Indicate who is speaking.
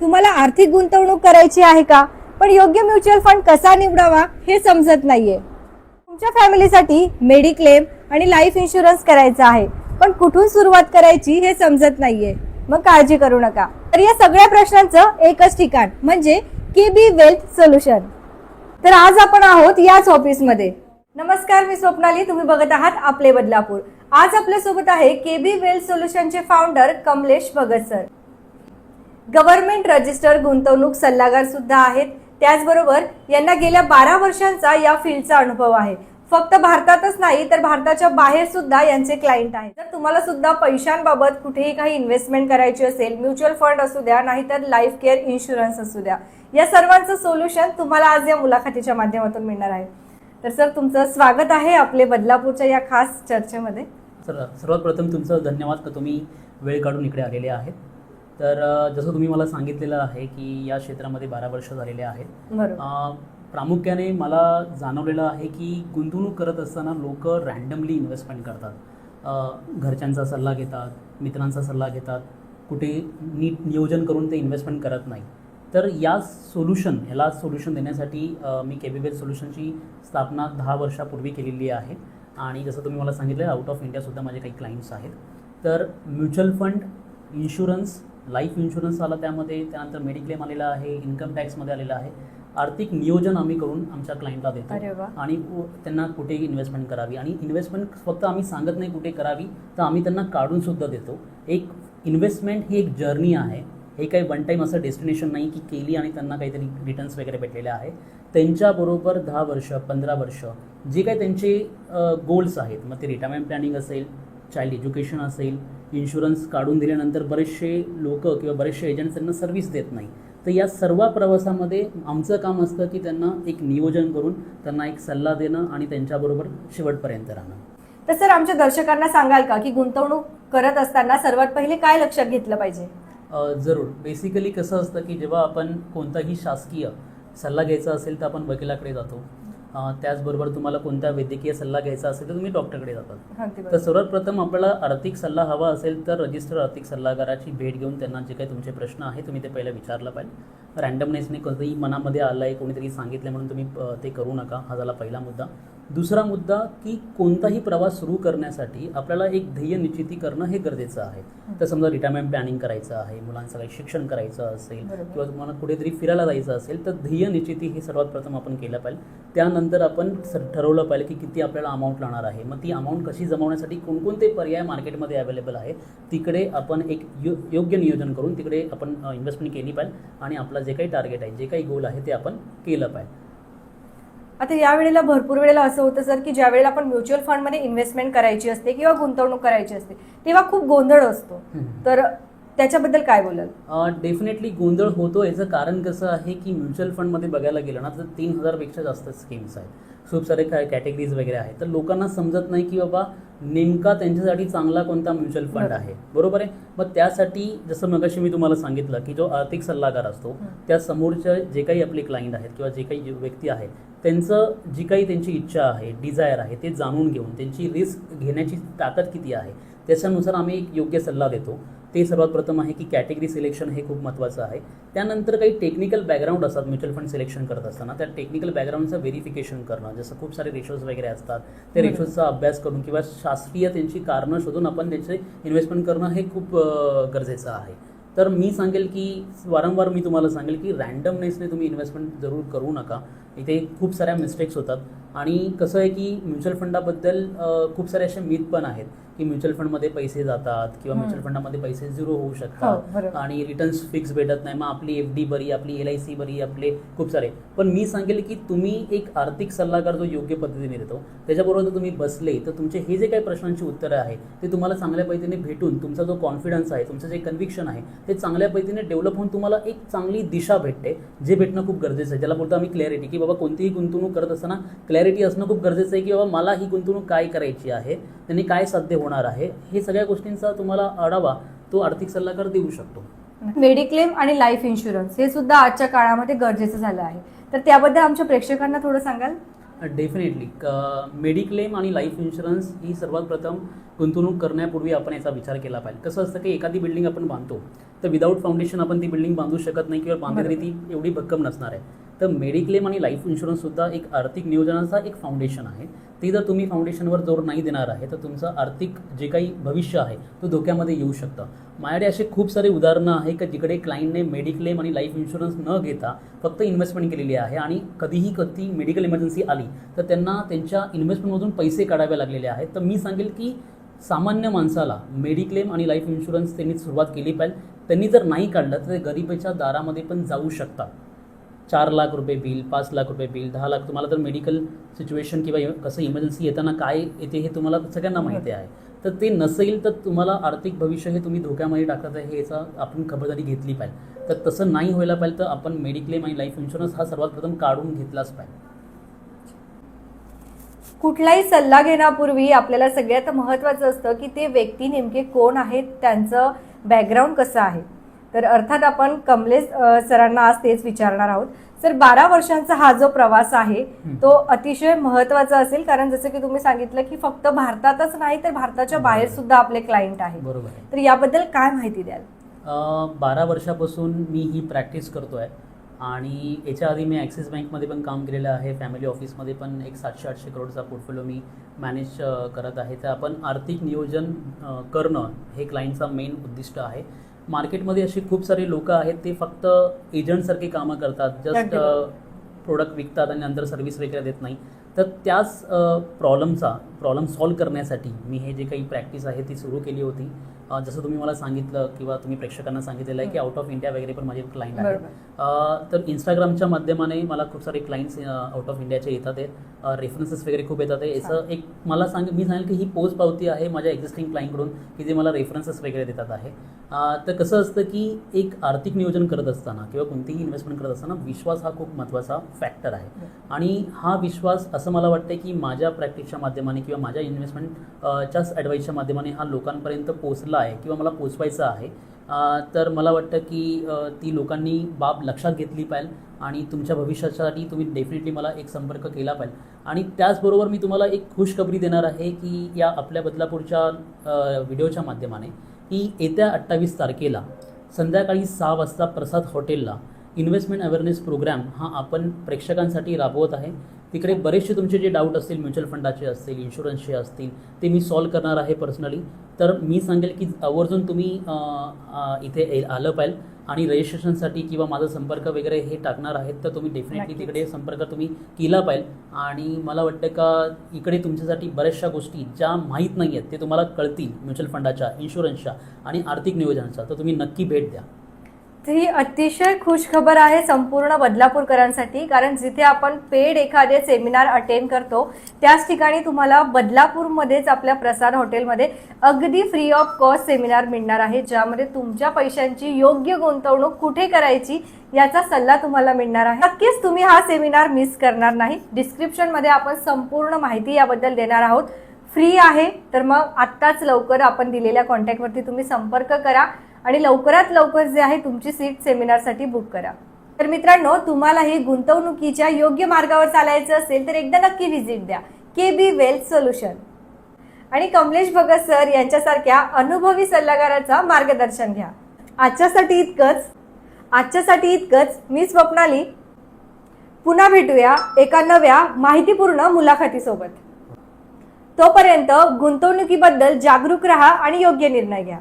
Speaker 1: तुम्हाला आर्थिक गुंतवणूक करायची आहे का? पण योग्य म्युच्युअल फंड कसा निवडावा हे समजत नाहीये. तुमच्या फॅमिलीसाठी मेडिक्लेम आणि लाईफ इन्शुरन्स करायचा आहे. पण कुठून सुरुवात करायची हे समजत नाहीये. मग काळजी करू नका. तर या सगळ्या प्रश्नांचं एकच ठिकाण म्हणजे के बी वेल्थ सोल्युशन. तर आज आपण आहोत याच ऑफिसमध्ये. नमस्कार मी स्वप्नाली. तुम्ही बघत आहात आपले बदलापूर. आज आपल्यासोबत आहे K B wealth सोल्युशनचे founder Kamlesh Bhagat sir government register गुंतवणूक सल्लागार सुद्धा आहेत. त्याचबरोबर यांना गेल्या बारा वर्षांचा या फील्डचा अनुभव आहे. फक्त भारतातच नाही तर भारताच्या बाहेर सुद्धा यांचे क्लायंट आहेत. तर तुम्हाला सुद्धा पैशांबाबत कुठेही काही इन्व्हेस्टमेंट करायची असेल म्युच्युअल फंड असू द्या नाहीतर लाईफ केअर इन्शुरन्स असू द्या या सर्वांचं सोल्युशन तुम्हाला आज या मुलाखतीच्या माध्यमातून मिळणार आहे. तर सर तुमचं स्वागत आहे आपले बदलापूरच्या या खास चर्चेमध्ये.
Speaker 2: सर सर्वात प्रथम तुमचं धन्यवाद का तुम्ही वेळ काढून इकडे आलेले आहेत? तर जसं तुम्ही मला सांगितलेलं आहे की या क्षेत्रामध्ये बारा वर्ष झालेले आहेत. प्रामुख्याने मला जाणवलेलं आहे की गुंतवणूक करत असताना लोक रँडमली इन्व्हेस्टमेंट करतात. घरच्यांचा सल्ला घेतात मित्रांचा सल्ला घेतात. कुठे नीट नियोजन करून ते इन्व्हेस्टमेंट करत नाही. तर या सोल्युशन याला सोल्युशन देण्यासाठी मी केबीबेल सोल्युशनची स्थापना दहा वर्षापूर्वी केलेली आहे. आणि जसं तुम्ही मला सांगितलं आउट ऑफ इंडियासुद्धा माझे काही क्लायंट्स आहेत. तर mutual fund insurance life insurance आला त्यामध्ये त्यानंतर मेडिक्लेम आलेला आहे इन्कम टॅक्समध्ये आलेला आहे. आर्थिक नियोजन आम्ही करून आमच्या क्लायंटला देतो आणि त्यांना कुठे इन्व्हेस्टमेंट करावी. आणि इन्व्हेस्टमेंट फक्त आम्ही सांगत नाही कुठे करावी तर आम्ही त्यांना काढून सुद्धा देतो. एक इन्व्हेस्टमेंट ही एक जर्नी आहे. हे काही वन टाईम असं डेस्टिनेशन नाही की केली आणि त्यांना काहीतरी रिटर्न्स वगैरे भेटलेले आहे. त्यांच्याबरोबर दहा वर्ष पंधरा वर्ष जे काही त्यांचे गोल्स आहेत मग ते रिटायरमेंट प्लॅनिंग असेल चाइल्ड एज्युकेशन असेल इन्शुरन्स काढून दिल्यानंतर बरेचसे लोक किंवा बरेचसे एजंट्स त्यांना सर्व्हिस देत नाही. तर या सर्व प्रवासामध्ये आमचं काम असतं की त्यांना एक नियोजन करून त्यांना एक सल्ला देणं आणि त्यांच्याबरोबर शेवटपर्यंत राहणं.
Speaker 1: तर सर आमच्या दर्शकांना सांगाल का की गुंतवणूक करत असताना सर्वात पहिले काय लक्षात घेतलं पाहिजे?
Speaker 2: जरूर. बेसिकली कसं असतं की जेव्हा आपण कोणताही शासकीय सल्ला घ्यायचा असेल तर आपण वकिलाकडे जातो. त्याचबरोबर तुम्हाला कोणता वैद्यकीय सल्ला घ्यायचा असेल तर तुम्ही डॉक्टरकडे जातात तर. सर्वात प्रथम आपल्याला आर्थिक सल्ला हवा असेल तर रजिस्टर आर्थिक सल्लागाराची भेट घेऊन त्यांना जे काही तुमचे प्रश्न आहे तुम्ही ते पहिलं विचारलं पाहिजे रँडमनेसने कधीही मनामध्ये आलं आहे कोणीतरी सांगितलं म्हणून तुम्ही ते करू नका. हा झाला पहिला मुद्दा. दुसरा मुद्दा की कोणताही प्रवास सुरू करण्यासाठी आपल्याला एक ध्येय निश्चिती करणं हे गरजेचं आहे. तर समजा रिटायरमेंट प्लॅनिंग करायचं आहे मुलांचं काही शिक्षण करायचं असेल. किंवा तुम्हाला कुठेतरी फिरायला जायचं असेल तर ध्येय निश्चिती हे सर्वात प्रथम आपण केलं पाहिजे. त्यानंतर आपण ठरवलं पाहिजे की किती आपल्याला अमाऊंट लागणार आहे. मग ती अमाऊंट कशी जमवण्यासाठी कोणकोणते पर्याय मार्केटमध्ये अवेलेबल आहे तिकडे आपण एक यो योग्य नियोजन करून तिकडे आपण इन्व्हेस्टमेंट केली पाहिजे आणि आपलं जे काही टार्गेट आहे जे काही गोल आहे ते आपण केलं पाहिजे.
Speaker 1: आता या वेळेला भरपूर वेळेला असं होतं सर की ज्या वेळेला आपण म्युच्युअल फंडमध्ये इन्व्हेस्टमेंट करायची असते किंवा गुंतवणूक करायची असते तेव्हा खूप गोंधळ असतो. तर त्याच्याबद्दल काय बोलाल?
Speaker 2: डेफिनेटली गोंधळ होतो याचं कारण कसं आहे की म्युच्युअल फंडमध्ये बघायला गेलं ना तर तीन हजारपेक्षा जास्त स्कीम्स आहेत. खूप सारे काय कॅटेगरीज वगैरे आहेत. तर लोकांना समजत नाही की बाबा नेमका त्यांच्यासाठी चांगला कोणता म्युच्युअल फंड. आहे. बरोबर आहे? मग त्यासाठी जसं मगाशी मी तुम्हाला सांगितलं की जो आर्थिक सल्लागार असतो त्या समोरच्या जे काही आपले क्लायंट आहेत किंवा जे काही व्यक्ती आहेत त्यांचं जी काही त्यांची इच्छा आहे डिझायर आहे ते जाणून घेऊन त्यांची रिस्क घेण्याची ताकद किती आहे त्याच्यानुसार आम्ही एक योग्य सल्ला देतो. ते सर्वात प्रथम आहे की कॅटेगरी सिलेक्शन हे खूप महत्त्वाचं आहे. त्यानंतर काही टेक्निकल बॅकग्राऊंड असतात म्युच्युअल फंड सिलेक्शन करत असताना. त्या टेक्निकल बॅकग्राऊंडचं व्हेरिफिकेशन करणं जसं खूप सारे रेशोज वगैरे असतात त्या. रेशोजचा अभ्यास करून किंवा शास्त्रीय त्यांची कारणं शोधून आपण त्याचे इन्व्हेस्टमेंट करणं हे खूप गरजेचं आहे. तर मी सांगेल की वारंवार मी तुम्हाला सांगेल की रँडमनेसने तुम्ही इन्व्हेस्टमेंट जरूर करू नका. इथे खूप साऱ्या मिस्टेक्स होतात. आणि कसं आहे की म्युच्युअल फंडाबद्दल खूप सारे असे मिथ पण आहेत की म्युच्युअल फंडमध्ये पैसे जातात किंवा. म्युच्युअल फंडामध्ये पैसे झिरो होऊ
Speaker 1: हो
Speaker 2: शकतात
Speaker 1: बरोबर.
Speaker 2: आणि रिटर्न्स फिक्स भेटत नाही. मग आपली एफ डी बरी आपली एल आय सी बरी आपले खूप सारे. पण मी सांगेल की तुम्ही एक आर्थिक सल्लागार जो योग्य पद्धतीने देतो त्याच्याबरोबर जर तुम्ही बसले तर तुमचे हे जे काही प्रश्नांची उत्तरं आहेत ते तुम्हाला चांगल्या पद्धतीने भेटून तुमचा जो कॉन्फिडन्स आहे तुमचं जे कन्व्हिक्शन आहे ते चांगल्या पद्धतीने डेव्हलप होऊन तुम्हाला एक चांगली दिशा भेटते जे भेटणं खूप गरजेचं आहे. ज्याला बोलतो आम्ही क्लॅरिटी की बाबा कोणतीही गुंतवणूक करत असताना क्लॅरिटी असणं खूप गरजेचं आहे की बाबा मला ही गुंतवणूक काय करायची आहे? त्यांनी काय साध्य होणार आहे? हे सगळ्या गोष्टींचा तुम्हाला आढावा तो आर्थिक सल्लागार देऊ शकतो.
Speaker 1: मेडिक्लेम आणि लाईफ इन्शुरन्स हे सुद्धा आजच्या काळामध्ये गरजेचं झालं आहे. तर त्याबद्दल आमच्या प्रेक्षकांना थोडं सांगाल?
Speaker 2: डेफिनेटली मेडिक्लेम आणि लाईफ इन्शुरन्स ही सर्वात प्रथम गुंतवणूक करण्यापूर्वी आपण याचा विचार केला पाहिजे. कसं असतं की एखादी बिल्डिंग आपण बांधतो तर विदाऊट फाउंडेशन आपण ती बिल्डिंग बांधू शकत नाही किंवा बांधली तरी ती एवढी भक्कम नसणार आहे. तर मेडिक्लेम आणि लाईफ इन्शुरन्स सुद्धा एक आर्थिक नियोजनाचा एक फाउंडेशन आहे. ते जर तुम्ही फाउंडेशनवर जोर नाही देणार आहे तर तुमचं आर्थिक जे काही भविष्य आहे तो धोक्यामध्ये येऊ शकतं. माझ्याकडे असे खूप सारे उदाहरणं आहे की जिकडे क्लायंटने मेडिक्लेम आणि लाईफ इन्शुरन्स न घेता फक्त इन्व्हेस्टमेंट केलेली आहे आणि कधीही कधी मेडिकल इमर्जन्सी आली तर त्यांना त्यांच्या इन्व्हेस्टमेंटमधून पैसे काढावे लागलेले आहेत. तर मी सांगेल की सामान्य माणसाला मेडिक्लेम आणि लाईफ इन्शुरन्स त्यांनी सुरुवात केली पाहिजे त्यांनी जर नाही काढलं तर ते गरिबीच्या दारामध्ये पण जाऊ शकतात. चार लाख रुपये बिल पाच लाख रुपये बिल दहा लाख तुम्हाला तर मेडिकल सिच्युएशन किंवा कसं इमर्जन्सी येताना काय येते हे तुम्हाला सगळ्यांना माहिती आहे. तर ते नसेल तर तुम्हाला आर्थिक भविष्य हे तुम्ही धोक्यामध्ये टाकत आहे याचा आपण खबरदारी घेतली पाहिजे. तर तसं नाही व्हायला पाहिजे तर आपण मेडिक्लेम आणि लाईफ इन्शुरन्स हा सर्वात प्रथम काढून घेतलाच पाहिजे.
Speaker 1: कुठलाही सल्ला घेण्यापूर्वी आपल्याला सगळ्यात महत्त्वाचं असतं की ते व्यक्ती नेमके कोण आहेत त्यांचं बॅकग्राऊंड कसं आहे. तर अर्थात आपण कमलेश सरांना आज तेच विचारणार आहोत. सर बारा वर्षांचा हा जो प्रवास आहे. तो अतिशय महत्त्वाचा असेल कारण जसं की तुम्ही सांगितलं की फक्त भारतातच नाही तर भारताच्या बाहेर सुद्धा आपले क्लायंट आहे
Speaker 2: बरोबर
Speaker 1: तर याबद्दल काय माहिती द्याल?
Speaker 2: बारा वर्षापासून मी ही प्रॅक्टिस करतो आहे आणि याच्या आधी मी ॲक्सिस बँकमध्ये पण काम केलेलं आहे. फॅमिली ऑफिसमध्ये पण एक सातशे आठशे करोडचा पोर्टफोलिओ मी मॅनेज करत आहे. तर आपण आर्थिक नियोजन करणं हे क्लायंटचा मेन उद्दिष्ट आहे. मार्केटमध्ये असे खूप सारे लोक आहेत ते फक्त एजंटसारखे कामं करतात. जस्ट. प्रोडक्ट विकतात आणि नंतर सर्व्हिस वगैरे देत नाही. तर त्याच प्रॉब्लेमचा प्रॉब्लेम सॉल्व करण्यासाठी मी हे जे काही प्रॅक्टिस आहे ती सुरू केली होती. जसं तुम्ही मला सांगितलं किंवा तुम्ही प्रेक्षकांना सांगितलेलं आहे की आउट ऑफ इंडिया वगैरे पण माझे क्लायंट आहेत तर इंस्टाग्रामच्या माध्यमाने मला खूप सारे क्लायंट्स आउट ऑफ इंडियाचे येतात आहे. रेफरन्सेस वगैरे खूप येतात आहे. याचं एक मला सांग मी सांगेल की ही पोच पावती आहे माझ्या एक्झिस्टिंग क्लायंटकडून की जे मला रेफरन्सेस वगैरे देतात आहे. तर कसं असतं की एक आर्थिक नियोजन करत असताना किंवा कोणतीही इन्व्हेस्टमेंट करत असताना विश्वास हा खूप महत्त्वाचा फॅक्टर आहे. आणि हा विश्वास असं मला वाटतं की माझ्या प्रॅक्टिसच्या माध्यमाने किंवा माझ्या इन्व्हेस्टमेंटच्याच ॲडवाईसच्या माध्यमाने हा लोकांपर्यंत पोचला आहे किंवा मला पोचवायचं आहे तर मला वाटतं की ती लोकांनी बाब लक्षात घेतली पाहिजे आणि तुमच्या भविष्यासाठी तुम्ही डेफिनेटली मला एक संपर्क केला पाहिजे. आणि त्याचबरोबर मी तुम्हाला एक खुशखबरी देणार आहे की या आपल्या बदलापूरच्या व्हिडिओच्या माध्यमाने की येत्या अठ्ठावीस तारखेला संध्याकाळी सहा वाजता प्रसाद हॉटेलला इन्व्हेस्टमेंट अवेअरनेस प्रोग्राम हा आपण प्रेक्षकांसाठी राबवत आहे. तिकडे बरेचसे तुमचे जे डाऊट असतील म्युच्युअल फंडाचे असतील इन्शुरन्सचे असतील ते मी सॉल्व करणार आहे पर्सनली तर मी सांगेल की आवर्जून तुम्ही इथे आलं पाहिजे आणि रजिस्ट्रेशनसाठी किंवा माझा संपर्क वगैरे हे टाकणार आहेत तर तुम्ही डेफिनेटली. तिकडे संपर्क तुम्ही केला पाहिजे. आणि मला वाटतं का इकडे तुमच्यासाठी बऱ्याचशा गोष्टी ज्या माहीत नाही आहेत ते तुम्हाला कळतील म्युच्युअल फंडाच्या इन्शुरन्सच्या आणि आर्थिक नियोजनाच्या तर तुम्ही नक्की भेट द्या.
Speaker 1: ही अतिशय खुश खबर आहे संपूर्ण बदलापूरकरांसाठी कारण जिथे आपण पेड एखादे सेमिनार अटेंड करतो त्याच ठिकाणी तुम्हाला बदलापूरमध्येच आपल्या प्रसाद हॉटेलमध्ये अगदी फ्री ऑफ कॉस्ट सेमिनार मिळणार आहे ज्यामध्ये तुमच्या पैशांची योग्य गुंतवणूक कुठे करायची याचा सल्ला तुम्हाला मिळणार आहे. नक्कीच तुम्ही हा सेमिनार मिस करणार नाही. डिस्क्रिप्शनमध्ये आपण संपूर्ण माहिती याबद्दल देणार आहोत. फ्री आहे तर मग आत्ताच लवकर आपण दिलेल्या कॉन्टॅक्टवरती तुम्ही संपर्क करा. आणि लवकरात लवकर जे आहे तुमची सीट सेमिनारसाठी बुक करा. तर मित्रांनो तुम्हालाही गुंतवणुकीच्या योग्य मार्गावर चालायचं असेल तर एकदा नक्की व्हिजिट द्या. K B wealth solution. आणि कमलेश भगत सर यांच्यासारख्या अनुभवी सल्लागाराचा मार्गदर्शन घ्या. आजच्यासाठी इतकंच. आजच्यासाठी इतकंच. मी स्वप्नाली. पुन्हा भेटूया एका नव्या माहितीपूर्ण मुलाखतीसोबत. तोपर्यंत गुंतवणुकीबद्दल जागरूक राहा आणि योग्य निर्णय घ्या.